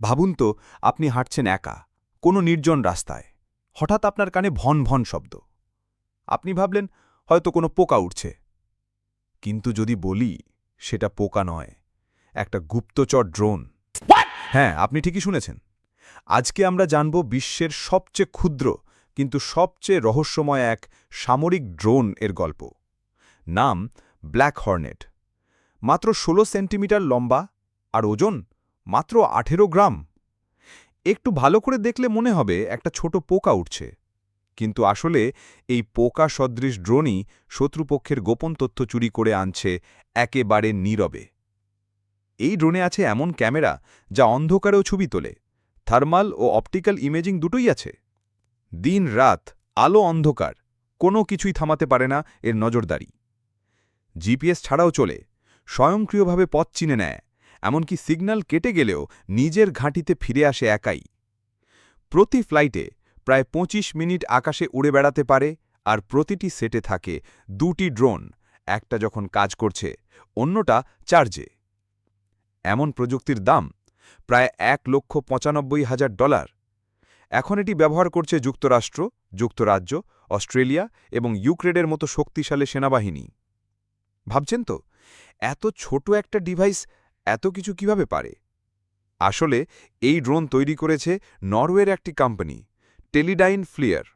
ভাবুন তো আপনি হাঁটছেন একা কোনো নির্জন রাস্তায়। হঠাৎ আপনার কানে ভন ভন শব্দ। আপনি ভাবলেন হয়তো কোনো পোকা উঠছে। কিন্তু যদি বলি সেটা পোকা নয় একটা গুপ্তচর ড্রোন। হ্যাঁ আপনি ঠিকই শুনেছেন। আজকে আমরা জানব বিশ্বের সবচেয়ে ক্ষুদ্র কিন্তু সবচেয়ে রহস্যময় এক সামরিক ড্রোন এর গল্প। নাম ব্ল্যাক হর্নেট। মাত্র ১৬ সেন্টিমিটার লম্বা আর ওজন মাত্র আঠেরো গ্রাম। একটু ভালো করে দেখলে মনে হবে একটা ছোট পোকা উঠছে। কিন্তু আসলে এই পোকা সদৃশ ড্রোনই শত্রুপক্ষের গোপন তথ্য চুরি করে আনছে একেবারে নীরবে। এই ড্রোনে আছে এমন ক্যামেরা যা অন্ধকারেও ছবি তোলে। থার্মাল ও অপটিক্যাল ইমেজিং দুটোই আছে। দিন রাত আলো অন্ধকার, কোনো কিছুই থামাতে পারে না এর নজরদারি। জিপিএস ছাড়াও চলে, স্বয়ংক্রিয়ভাবে পথ চিনে নেয়। এমনকি সিগন্যাল কেটে গেলেও নিজের ঘাঁটিতে ফিরে আসে একাই। প্রতি ফ্লাইটে প্রায় ২৫ মিনিট আকাশে উড়ে বেড়াতে পারে আর প্রতিটি সেটে থাকে দুটি ড্রোন, একটা যখন কাজ করছে, অন্যটা চার্জে। এমন প্রযুক্তির দাম প্রায় এক লক্ষ পঁচানব্বই হাজার ডলার। এখন এটি ব্যবহার করছে যুক্তরাষ্ট্র, যুক্তরাজ্য, অস্ট্রেলিয়া এবং ইউক্রেনের মতো শক্তিশালী সেনাবাহিনী। ভাবছেন তো, এত ছোট একটা ডিভাইস এত কিছু কীভাবে পারে? আসলে, এই ড্রোন তৈরি করেছে নরওয়ের একটি কোম্পানি, টেলিডাইন ফ্লিয়ার।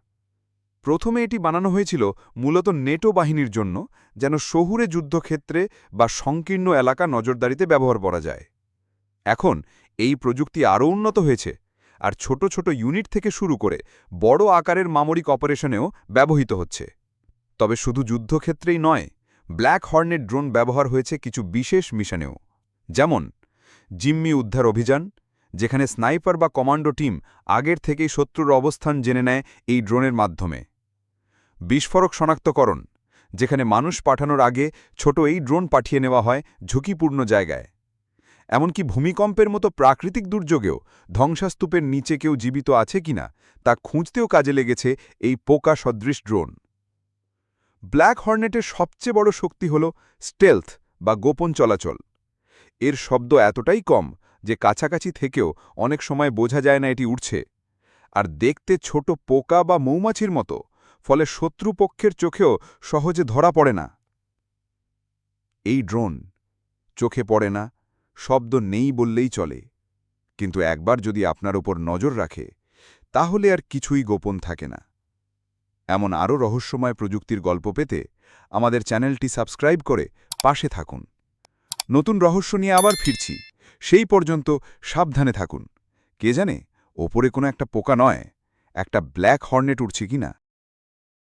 প্রথমে এটি বানানো হয়েছিল মূলত নেটো বাহিনীর জন্য, যেন শহুরে যুদ্ধক্ষেত্রে বা সংকীর্ণ এলাকা নজরদারিতে ব্যবহার করা যায়। এখন, এই প্রযুক্তি আরও উন্নত হয়েছে আর ছোট ছোট ইউনিট থেকে শুরু করে বড় আকারের মামরিক অপারেশনেও ব্যবহৃত হচ্ছে। তবে শুধু যুদ্ধক্ষেত্রেই নয়, ব্ল্যাক হর্নেট ড্রোন ব্যবহার হয়েছে কিছু বিশেষ মিশনেও। যেমন, জিম্মি উদ্ধার অভিযান, যেখানে স্নাইপার বা কমান্ডো টিম আগের থেকেই শত্রুর অবস্থান জেনে নেয় এই ড্রোনের মাধ্যমে। বিস্ফোরক শনাক্তকরণ, যেখানে মানুষ পাঠানোর আগে ছোট এই ড্রোন পাঠিয়ে নেওয়া হয় ঝুঁকিপূর্ণ জায়গায়। এমনকি ভূমিকম্পের মতো প্রাকৃতিক দুর্যোগেও ধ্বংসাস্তূপের নিচে কেউ জীবিত আছে কিনা তা খুঁজতেও কাজে লেগেছে এই পোকা সদৃশ ড্রোন। ব্ল্যাক হর্নেটের সবচেয়ে বড় শক্তি হল স্টেলথ বা গোপন চলাচল। এর শব্দ এতটাই কম যে কাছাকাছি থেকেও অনেক সময় বোঝা যায় না এটি উঠছে আর দেখতে ছোট পোকা বা মৌমাছির মতো, ফলে শত্রুপক্ষের চোখেও সহজে ধরা পড়ে না। এই ড্রোন চোখে পড়ে না, শব্দ নেই বললেই চলে। কিন্তু একবার যদি আপনার ওপর নজর রাখে, তাহলে আর কিছুই গোপন থাকে না। এমন আরও রহস্যময় প্রযুক্তির গল্প পেতে আমাদের চ্যানেলটি সাবস্ক্রাইব করে পাশে থাকুন। নতুন রহস্য নিয়ে আবার ফিরছি। সেই পর্যন্ত সাবধানে থাকুন। কে জানে, ওপরে কোনো একটা পোকা নয়, একটা ব্ল্যাক হর্নেট উঠছে কিনা।